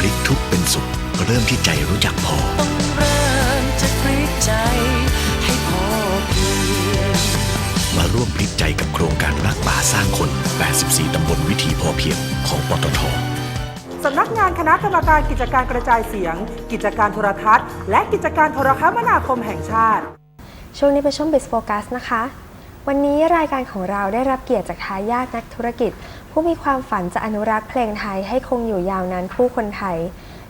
พลิกทุกข์เป็นสุข เริ่มที่ใจรู้จักพอ ต้องเริ่มจากพลิกใจให้พอเพียงมาร่วมพลิกใจกับโครงการรักป่าสร้างคน 84 ตำบลวิถีพอเพียงของปตทสำนักงานคณะกรรมการกิจการกระจายเสียง กิจการโทรทัศน์ และกิจการโทรคมนาคมแห่งชาติ ช่วงนี้เป็นช่วง b i z Focus นะคะ วันนี้รายการของเราได้รับเกียรติจากทายาทนักธุรกิจ ผู้มีความฝันจะอนุรักษ์เพลงไทยให้คงอยู่ยาวนานคู่คนไทย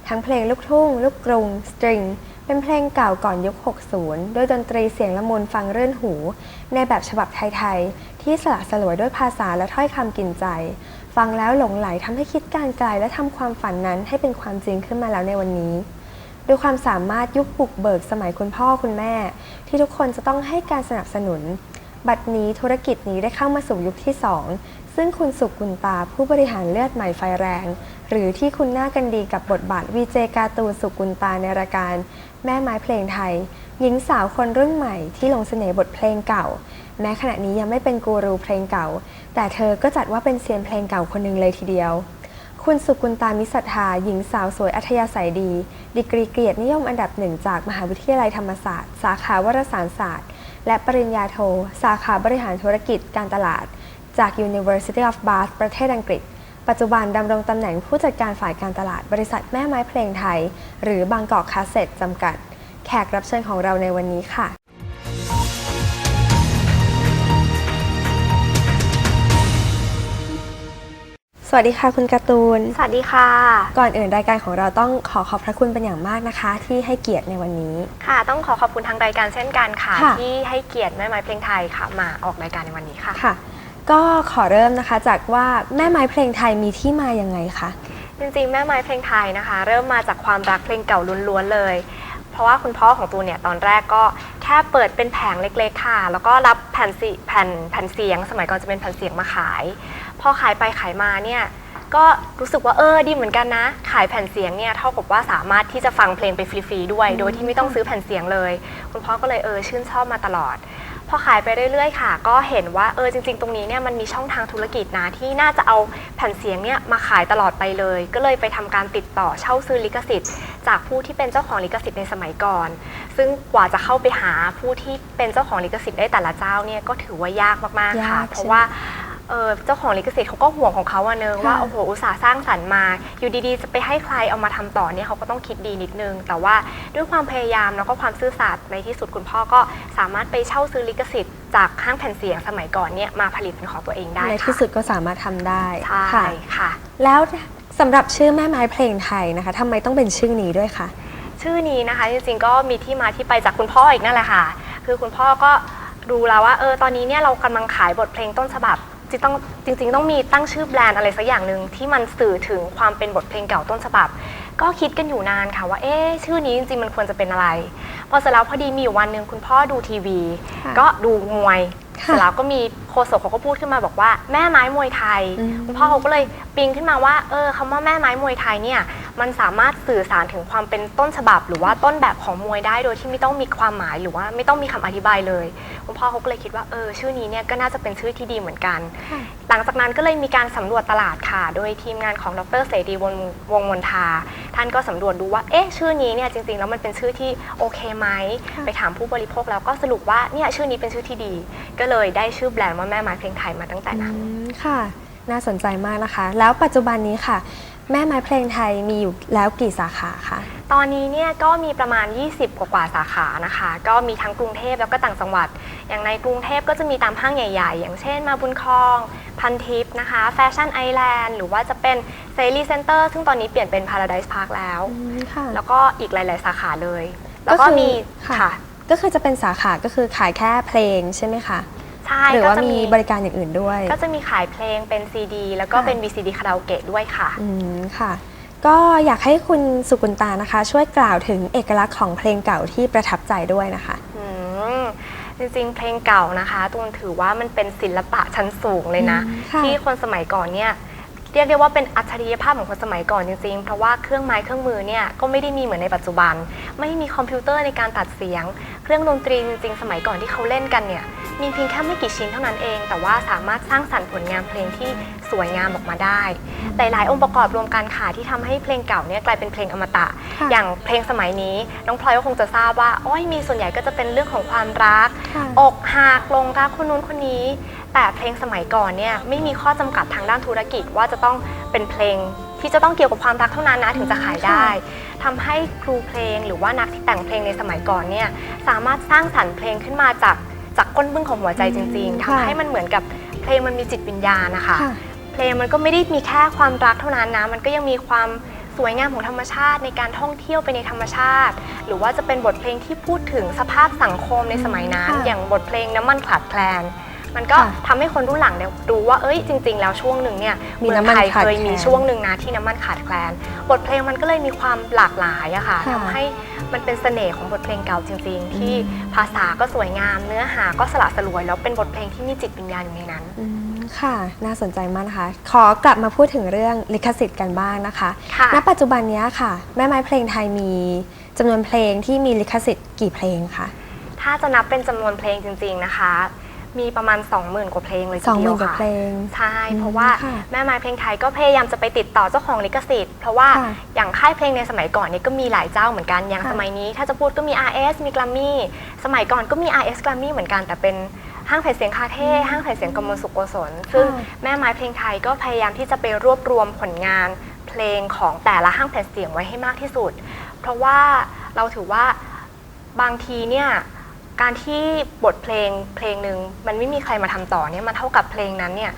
ทั้งเพลงลูกทุ่ง ลูกกรุง สตริง เป็นเพลงเก่าก่อนยุค 60 ด้วยดนตรีเสียงละมุนฟังเรื่นหู ในแบบฉบับไทยๆ ที่สละสลวยด้วยภาษาและถ้อยคำกินใจ ฟังแล้วหลงไหลทำให้คิดการไกลและทำความฝันนั้นให้เป็นความจริงขึ้นมาแล้วในวันนี้ด้วยความสามารถยุคบุกเบิกสมัยคุณพ่อคุณแม่ ที่ทุกคนจะต้องให้การสนับสนุน บัดนี้ธุรกิจนี้ได้เข้ามาสู่ยุคที่ 2 ซึ่งคุณสุกุลตาผู้บริหารเลือดใหม่ไฟแรง หรือที่คุณหน้ากันดีกับบทบาทวีเจกาตูนสุกุลตาในรายการ แม่ไม้เพลงไทย หญิงสาวคนรุ่นใหม่ที่ลงเสน่ห์บทเพลงเก่า แม้ขณะนี้ยังไม่เป็นกูรูเพลงเก่า แต่เธอก็จัดว่าเป็นเซียนเพลงเก่าคนหนึ่งเลยทีเดียวคุณสุกุลตามิสัทธาหญิงสาวสวยอัธยาศัยดี ดีกรีเกียรตินิยมอันดับหนึ่งจากมหาวิทยาลัยธรรมศาสตร์ สาขาวารสารศาสตร์ และปริญญาโท สาขาบริหารธุรกิจการตลาด จาก University of Bath ประเทศอังกฤษ ปัจจุบันดำรงตำแหน่งผู้จัดการฝ่ายการตลาดบริษัทแม่ไม้เพลงไทย หรือบางกอกคาสเซ็ตจำกัด แขกรับเชิญของเราในวันนี้ค่ะ สวัสดีค่ะคุณการ์ตูน สวัสดีค่ะ ก่อนอื่นรายการของเราต้องขอขอบพระคุณเป็นอย่างมากนะคะ ที่ให้เกียรติในวันนี้ ค่ะ ต้องขอขอบคุณทางรายการเช่นกันค่ะ ค่ะ ที่ให้เกียรติแม่ไม้เพลงไทยค่ะ มาออกรายการในวันนี้ค่ะ ค่ะ ก็ขอเริ่มนะคะจากว่าแม่ไม้เพลงไทยมีที่มายังไงคะ จริงๆ แม่ไม้เพลงไทยนะคะ เริ่มมาจากความรักเพลงเก่าล้วนๆเลย เพราะว่าคุณพ่อของตูนเนี่ยตอนแรกก็แค่เปิดเป็นแผงเล็กๆค่ะ แล้วก็รับแผ่นสิแผ่นแผ่นเสียง สมัยก่อนจะเป็นแผ่นเสียงมาขาย พอขายไปขายมาเนี่ยก็รู้สึกว่าเออดีเหมือนกันนะ ขายแผ่นเสียงเนี่ยเท่ากับว่าสามารถที่จะฟังเพลงไปฟรีๆด้วย โดยที่ไม่ต้องซื้อแผ่นเสียงเลย คุณพ่อก็เลยเออชื่นชอบมาตลอด พอขายไปเรื่อยๆ ค่ะ ก็เห็นว่าเออจริง ๆ ตรงนี้เนี่ยมันมีช่องทางธุรกิจนะที่น่าจะเอาแผ่นเสียงเนี่ยมาขายตลอดไปเลย ก็เลยไปทำการติดต่อเช่าซื้อลิขสิทธิ์ จากผู้ที่เป็นเจ้าของลิขสิทธิ์ในสมัยก่อน ซึ่งกว่าจะเข้าไปหาผู้ที่เป็นเจ้าของลิขสิทธิ์ได้แต่ละเจ้าเนี่ยก็ถือว่ายากมากๆค่ะยากเพราะว่า เออเจ้าของลิขสิทธิ์เขาก็ห่วงของเขาอะเนอะว่าโอ้โหอุตสาห์สร้างสรรค์มา อยู่ดีๆ จะไปให้ใครเอามาทำต่อเนี่ยเขาก็ต้องคิดดีนิดนึง แต่ว่าด้วยความพยายามแล้วก็ความซื่อสัตย์ในที่สุดคุณพ่อก็สามารถไปเช่าซื้อลิขสิทธิ์จากห้างแผ่นเสียงสมัยก่อนเนี่ยมาผลิตเป็นของตัวเองได้ในค่ะที่สุดก็สามารถทำได้ใช่ค่ะค่ะ แล้วสำหรับชื่อแม่ไม้เพลงไทยนะคะทำไมต้องเป็นชื่อนี้ด้วยคะ ชื่อนี้นะคะจริงๆก็มีที่มาที่ไปจากคุณพ่ออีกนั่นแหละค่ะ คือคุณพ่อก็ดูแล้วว่าเออตอนนี้เนี่ยเรากำลังขายบทเพลงต้นฉบับ จริงๆต้องจริง ๆ ต้องมีตั้งชื่อแบรนด์อะไรสักอย่างหนึ่งที่มันสื่อถึงความเป็นบทเพลงเก่าต้นฉบับ ก็คิดกันอยู่นานค่ะว่าเอ๊ะชื่อนี้จริงๆมันควรจะเป็นอะไร พอเสร็จแล้วพอดีมีอยู่วันหนึ่งคุณพ่อดูทีวี ค่ะก็ดูมวยค่ะเสร็จแล้วก็มีโฆษกเขาก็พูดขึ้นมาบอกว่าแม่ไม้มวยไทย อืม คุณพ่อเขาก็เลยปิงขึ้นมาว่าเออคำว่าแม่ไม้มวยไทยเนี่ยมันสามารถสื่อสารถึงความเป็นต้นฉบับ หรือว่าต้นแบบของมวยได้โดยที่ไม่ต้องมีความหมายหรือว่าไม่ต้องมีคำอธิบายเลยคุณพ่อเขาก็เลยคิดว่าเออชื่อนี้เนี่ยก็น่าจะเป็นชื่อที่ดีเหมือนกันค่ะหลังจากนั้นก็เลยมีการสำรวจตลาดค่ะ โดยทีมงานของดรเสรีวงศ์วงศ์มนทา ท่านก็สำรวจดูว่าเอ๊ะชื่อนี้เนี่ยจริงๆ แล้วมันเป็นชื่อที่โอเคไหมค่ะไปถามผู้บริโภคแล้วก็สรุปว่าเนี่ยชื่อนี้เป็นชื่อที่ดี ก็เลยได้ชื่อแบรนด์ว่าแม่ไม้เพลงไทยมาตั้งแต่นั้นอืมค่ะ น่าสนใจมากนะคะ แล้วปัจจุบันนี้ค่ะ แม่ไม้เพลงไทยมีอยู่แล้วกี่สาขาคะ ตอนนี้เนี่ยก็มีประมาณ 20 กว่ากว่าๆสาขานะคะ ก็มีทั้งกรุงเทพแล้วก็ต่างจังหวัด อย่างในกรุงเทพก็จะมีตามห้างใหญ่ ๆ อย่างเช่นมาบุญครอง พันทิปนะคะ แฟชั่นไอแลนด์ หรือว่าจะเป็นเซรีเซ็นเตอร์ซึ่งตอนนี้เปลี่ยนเป็น Paradise Park แล้วอืมค่ะ แล้วก็อีกหลาย ๆ สาขาเลย แล้วก็คือมีค่ะ ค่ะ ก็คือจะเป็นสาขาก็คือขายแค่เพลงใช่ไหมคะ ใช่หรือก็ว่าจะมีมีบริการอย่างอื่นด้วย ก็จะมีขายเพลงเป็นซีดีแล้วก็ค่ะเป็น VCD คาราโอเกะด้วยค่ะอืมค่ะ ก็อยากให้คุณสุกุลตานะคะ ช่วยกล่าวถึงเอกลักษณ์ของเพลงเก่าที่ประทับใจด้วยนะคะอืมจริงๆ เพลงเก่านะคะตูนถือว่ามันเป็นศิลปะชั้นสูงเลยนะอืมค่ะที่คนสมัยก่อนเนี่ย เรียกได้ว่าเป็นอัจฉริยภาพของคนสมัยก่อนจริงๆ เพราะว่าเครื่องไม้เครื่องมือเนี่ยก็ไม่ได้มีเหมือนในปัจจุบัน ไม่มีคอมพิวเตอร์ในการตัดเสียง เครื่องดนตรีจริงๆ สมัยก่อนที่เขาเล่นกันเนี่ยมีเพียงแค่ไม่กี่ชิ้นเท่านั้นเอง แต่ว่าสามารถสร้างสรรค์ผลงานเพลงที่สวยงามออกมาได้ หลายๆ องค์ประกอบรวมกันค่ะที่ทำให้เพลงเก่าเนี่ยกลายเป็นเพลงอมตะค่ะอย่างเพลงสมัยนี้น้องพลอยก็คงจะทราบว่าโอ้ยมีส่วนใหญ่ก็จะเป็นเรื่องของความรักค่ะอกหักลงรักคนนู้นคนนี้ แต่เพลงสมัยก่อนเนี่ยไม่มีข้อจำกัดทางด้านธุรกิจว่าจะต้องเป็นเพลงที่จะต้องเกี่ยวกับความรักเท่านั้นนะถึงจะขายได้ทำให้ครูเพลงหรือว่านักที่แต่งเพลงในสมัยก่อนเนี่ยสามารถสร้างสรรค์เพลงขึ้นมาจากจากก้นบึ้งของหัวใจจริงๆค่ะทำให้มันเหมือนกับเพลงมันมีจิตวิญญาณนะคะค่ะเพลงมันก็ไม่ได้มีแค่ความรักเท่านั้นนะมันก็ยังมีความสวยงามของธรรมชาติในการท่องเที่ยวไปในธรรมชาติ หรือว่าจะเป็นบทเพลงที่พูดถึงสภาพสังคมในสมัยนั้นค่ะอย่างบทเพลงน้ำมันขาดแคลน มันก็ค่ะทำให้คนรุ่นหลังเนี่ยรู้ว่าเอ้ยจริง ๆ แล้วช่วงหนึ่งเนี่ยมีเมืองน้ำมันไทยขาดเคยมีแคลน ช่วงหนึ่งนะที่น้ำมันขาดแคลน บทเพลงมันก็เลยมีความหลากหลายอะค่ะค่ะทำให้มันเป็นเสน่ห์ของบทเพลงเก่าจริง ๆ ที่ภาษาก็สวยงาม เนื้อหาก็สละสลวย แล้วเป็นบทเพลงที่มีจิตวิญญาณอยู่ในนั้น อืมค่ะ น่าสนใจมากนะคะ ขอกลับมาพูดถึงเรื่องลิขสิทธิ์กันบ้างนะคะ ค่ะ ณ ปัจจุบันเนี้ยค่ะ แม่ไม้เพลงไทยมีจำนวนเพลงที่มีลิขสิทธิ์กี่เพลงคะ ถ้าจะนับเป็นจำนวนเพลงจริง ๆนะคะ มีประมาณ 20,000 กว่าเพลงเลยสทีองหเดีมื่ยนวกว่าค่ะเพลง ใช่อืมเพราะว่าค่ะแม่ไม้เพลงไทยก็พยายามจะไปติดต่อเจ้าของลิขสิทธิ์เพราะว่าค่ะอย่างค่ายเพลงในสมัยก่อนเนี่ยก็มีหลายเจ้าเหมือนกันอย่างค่ะ สมัยนี้ ถ้าจะพูดก็มี RS มี Grammy สมัยก่อนก็มี RS Grammy เหมือนกันแต่เป็นห้างแผ่นเสียงคาเท่ห้างแผ่นเสียงกมลสุขโกศลซึ่งแม่ไม้เพลงไทยก็พยายามที่จะไปรวบรวมผลงานเพลงของแต่ละห้างแผ่นเสียงไว้ให้มากที่สุด เพราะว่าเราถือว่า บางทีเนี่ย การที่บทเพลงเพลงหนึ่งมันไม่มีใครมาทำต่อเนี่ยมันเท่ากับเพลงนั้นเนี่ย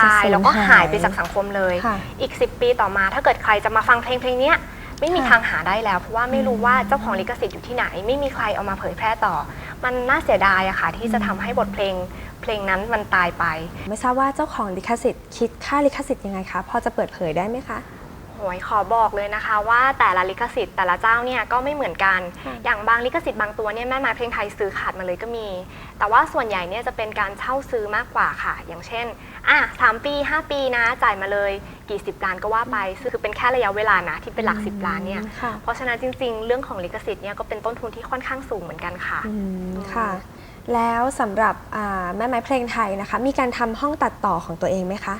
ตายจะสูญแล้วก็หายหายไปจากสังคมเลย ค่ะอีก 10 ปีต่อมาถ้าเกิดใครจะมาฟังเพลงเพลงเนี้ยไม่มีค่ะ ทางหาได้แล้ว เพราะว่าไม่รู้ว่าเจ้าของลิขสิทธิ์อยู่ที่ไหน ไม่มีใครเอามาเผยแพร่ต่อ มันน่าเสียดายอะค่ะ ที่จะทำให้บทเพลงเพลงนั้นมันตายไป ไม่ทราบว่าเจ้าของลิขสิทธิ์คิดค่าลิขสิทธิ์ยังไงคะ พอจะเปิดเผยได้ไหมคะ โหยขอบอกเลยนะคะว่าแต่ละลิขสิทธิ์แต่ละเจ้าเนี่ยก็ไม่เหมือนกันค่ะอย่างบางลิขสิทธิ์บางตัวเนี่ยแม่ไม้เพลงไทยซื้อขาดมาเลยก็มี แต่ว่าส่วนใหญ่เนี่ยจะเป็นการเช่าซื้อมากกว่าค่ะ อย่างเช่นอะสามปี5ปีนะจ่ายมาเลยกี่สิบล้านก็ว่าไปซึ่งคือเป็นแค่ระยะเวลานะที่เป็นหลักสิบล้านเนี่ยค่ะเพราะฉะนั้นจริง ๆ เรื่องของลิขสิทธิ์เนี่ยก็เป็นต้นทุนที่ค่อนข้างสูงเหมือนกันค่ะอืมค่ะ แล้วสำหรับอ่าแม่ไม้เพลงไทยนะคะ มีการทำห้องตัดต่อของตัวเองไหมคะ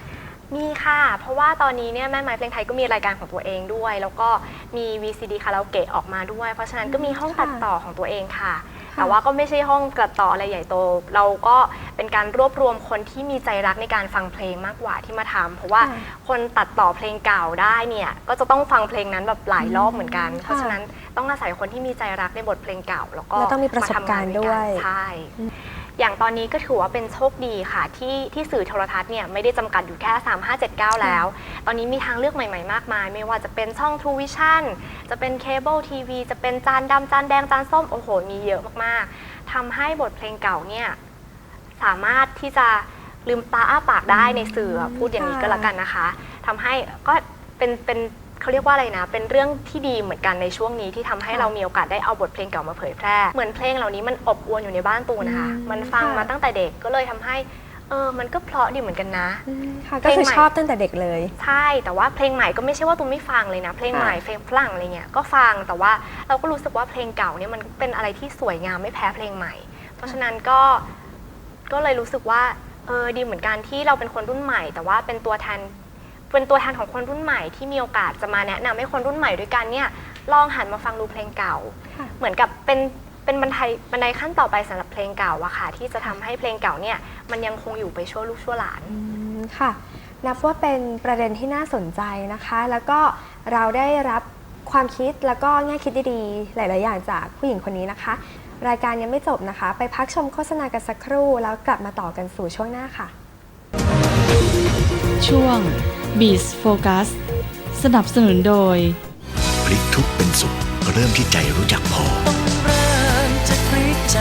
มีค่ะ เพราะว่าตอนนี้เนี่ยแม่ไม้เพลงไทยก็มีรายการของตัวเองด้วย แล้วก็มี VCD คาราโอเกะออกมาด้วย เพราะฉะนั้นก็มีห้องค่ะตัดต่อของตัวเองค่ะค่ะ แต่ว่าก็ไม่ใช่ห้องตัดต่ออะไรใหญ่โต เราก็เป็นการรวบรวมคนที่มีใจรักในการฟังเพลงมากกว่าที่มาทำเพราะว่าคนตัดต่อเพลงเก่าได้เนี่ยก็จะต้องฟังเพลงนั้นแบบหลายรอบเหมือนกัน เพราะฉะนั้นต้องอาศัยคนที่มีใจรักในบทเพลงเก่า แล้วก็แล้วต้องมีประสบการณ์มทำงนด้วยใช่ อย่างตอนนี้ก็ถือว่าเป็นโชคดีค่ะที่ที่สื่อโทรทัศน์เนี่ยไม่ได้จำกัดอยู่แค่ 3579 แล้ว ตอนนี้มีทางเลือกใหม่ๆ มากมาย ไม่ว่าจะเป็นช่อง True Vision จะเป็นเคเบิลทีวีจะเป็นจานดำจานแดงจานส้ม โอ้โห มีเยอะมากๆทำให้บทเพลงเก่าเนี่ยสามารถที่จะลืมตาอ้าปากได้ในสื่อพูดอย่างนี้ก็แล้วกันนะคะทำให้ก็เป็นเป็น เขาเรียกว่าอะไรนะ เป็นเรื่องที่ดีเหมือนกันในช่วงนี้ที่ทำให้ค่ะเรามีโอกาสได้เอาบทเพลงเก่ามาเผยแพร่ เหมือนเพลงเหล่านี้มันอบอวลอยู่ในบ้านตูนนะคะ อืมมันฟังค่ะ มาตั้งแต่เด็กก็เลยทำให้ เออ มันก็เพราะดีเหมือนกันนะอืมค่ะก็คือเพลงใหม่ชอบตั้งแต่เด็กเลย ใช่ แต่ว่าเพลงใหม่ก็ไม่ใช่ว่าตูนไม่ฟังเลยนะ เพลงค่ะใหม่ เพลงฝรั่งอะไรเงี้ย ก็ฟัง แต่ว่าเราก็รู้สึกว่าเพลงเก่าเนี่ยมันเป็นอะไรที่สวยงามไม่แพ้เพลงใหม่ เพราะฉะนั้นก็ ก็เลยรู้สึกว่า เออ ดีเหมือนกันที่เราเป็นคนรุ่นใหม่ แต่ว่าเป็นตัวแทน เป็นตัวแทนของคนรุ่นใหม่ที่มีโอกาสจะมาแนะนำให้คนรุ่นใหม่ด้วยกันเนี่ยลองหันมาฟังดูเพลงเก่า ค่ะเหมือนกับเป็นเป็นบันไดบันไดขั้นต่อไปสำหรับเพลงเก่าอะค่ะ ที่จะทำให้เพลงเก่าเนี่ยมันยังคงอยู่ไปชั่วลูกชั่วหลาน อืมค่ะ นับว่าเป็นประเด็นที่น่าสนใจนะคะ แล้วก็เราได้รับความคิดแล้วก็แง่คิดดีๆ หลาย ๆ อย่างจากผู้หญิงคนนี้นะคะ รายการยังไม่จบนะคะ ไปพักชมโฆษณากันสักครู่ แล้วกลับมาต่อกันสู่ช่วงหน้าค่ะ ช่วง b e a s Focus สนับสนุนโดย พลิกทุกข์เป็นสุขเริ่มที่ใจรู้จักพอต้องเริ่มจากพลิกใจ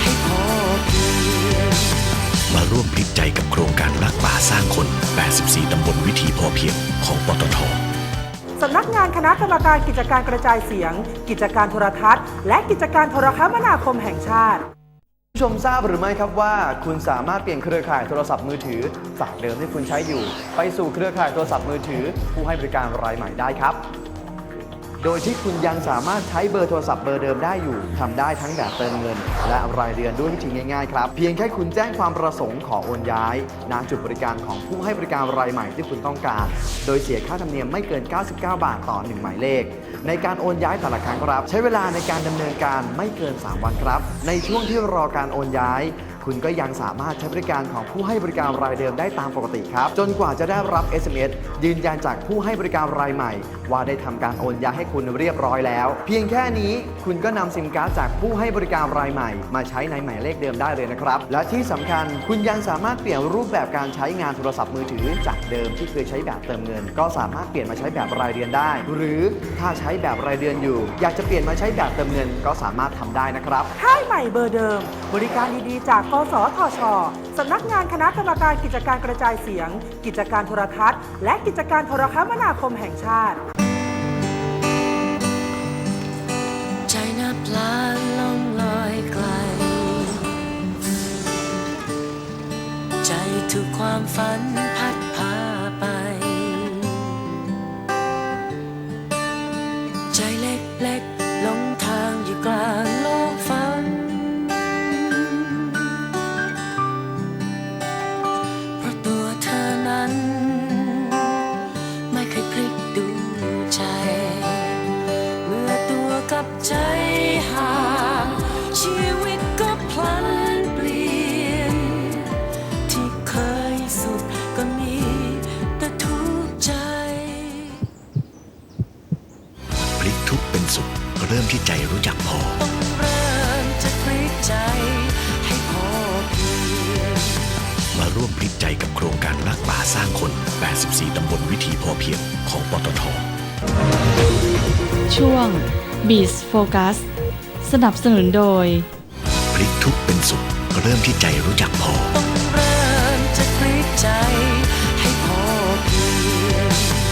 ให้พอเพียงมาร่วมพลิกใจกับโครงการรักป่าสร้างคน 84 ตำบลวิถีพอเพียงของปตทสำนักงานคณะกรรมการกิจการกระจายเสียง กิจการโทรทัศน์ และกิจการโทรคมนาคมแห่งชาติ ชมทราบหรือไม่ครับว่าคุณสามารถเปลี่ยนเครือข่ายโทรศัพท์มือถือจากเดิมที่คุณใช้อยู่ ไปสู่เครือข่ายโทรศัพท์มือถือ ผู้ให้บริการรายใหม่ได้ครับ โดยที่คุณยังสามารถใช้เบอร์โทรศัพท์เบอร์เดิมได้อยู่ทำได้ทั้งแบบเติมเงิน และรายเดือนด้วยวิธีง่ายๆครับ เพียงแค่คุณแจ้งความประสงค์ขอโอนย้ายณจุดบริการของผู้ให้บริการรายใหม่ที่คุณต้องการ โดยเสียค่าธรรมเนียมไม่เกิน 99 บาทต่อ 1 หมายเลข ในการโอนย้ายแต่ละครั้งครับ ใช้เวลาในการดำเนินการไม่เกิน 3 วันครับ ในช่วงที่รอการโอนย้าย คุณก็ยังสามารถใช้บริการของผู้ให้บริการรายเดิมได้ตามปกติครับ จนกว่าจะได้รับ SMS ยืนยันจากผู้ให้บริการรายใหม่ ว่าได้ทำการโอนย้ายให้คุณเรียบร้อยแล้ว เพียงแค่นี้คุณก็นำซิมการ์ดจากผู้ให้บริการรายใหม่ มาใช้ในหมายเลขเดิมได้เลยนะครับ และที่สำคัญคุณยังสามารถเปลี่ยนรูปแบบการใช้งานโทรศัพท์มือถือ จากเดิมที่เคยใช้แบบเติมเงิน ก็สามารถเปลี่ยนมาใช้แบบรายเดือนได้ หรือถ้าใช้แบบรายเดือนอยู่ อยากจะเปลี่ยนมาใช้แบบเติมเงิน ก็สามารถทำได้นะครับค่ายใหม่เบอร์เดิม บริการดีๆจากกสทช สำนักงานคณะกรรมการกิจการกระจายเสียง กิจการโทรทัศน์ และกิจการโทรคมนาคมแห่งชาติ ใจนับล้านล่องลอยไกล ใจถูกความฝันพัดพา ใจรู้จักพอ ต้องเริ่มจากพลิกใจให้พอเพียงมาร่วมพลิกใจกับโครงการรักป่าสร้างคน 84 ตำบลวิถีพอเพียงของปตท ช่วง Beats Focus สนับสนุนโดย พลิกทุกข์เป็นสุขเริ่มที่ใจรู้จักพอต้อง